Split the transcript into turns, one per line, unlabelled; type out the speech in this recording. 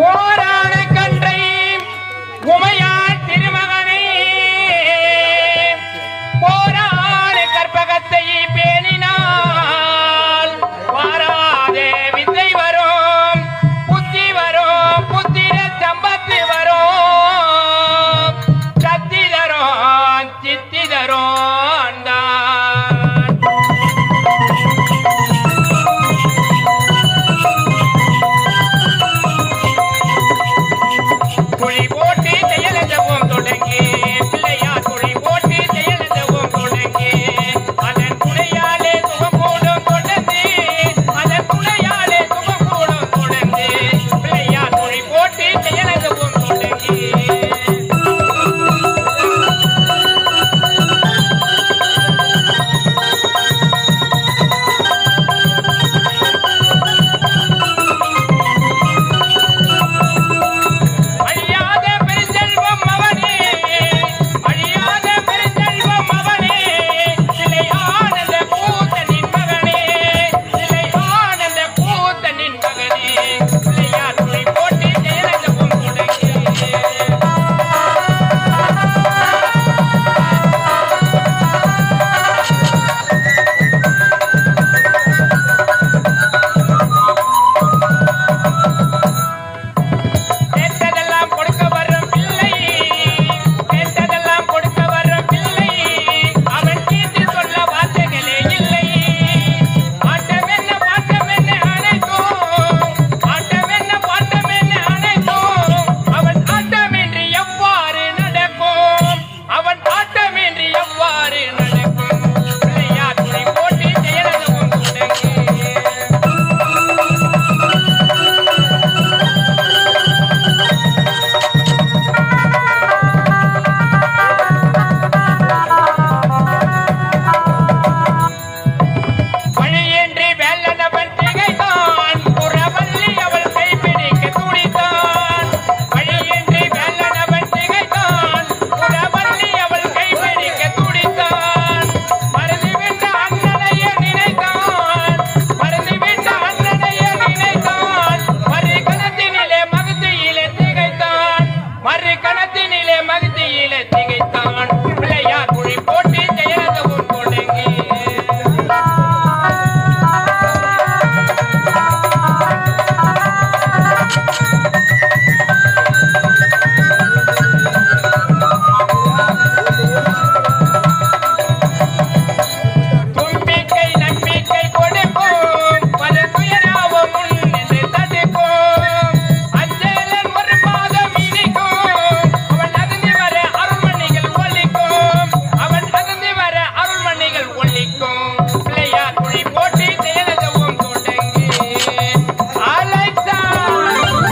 What மறு கணத்தினிலே மகிழ்ச்சியிலே திகைத்தான். விளையாட்டு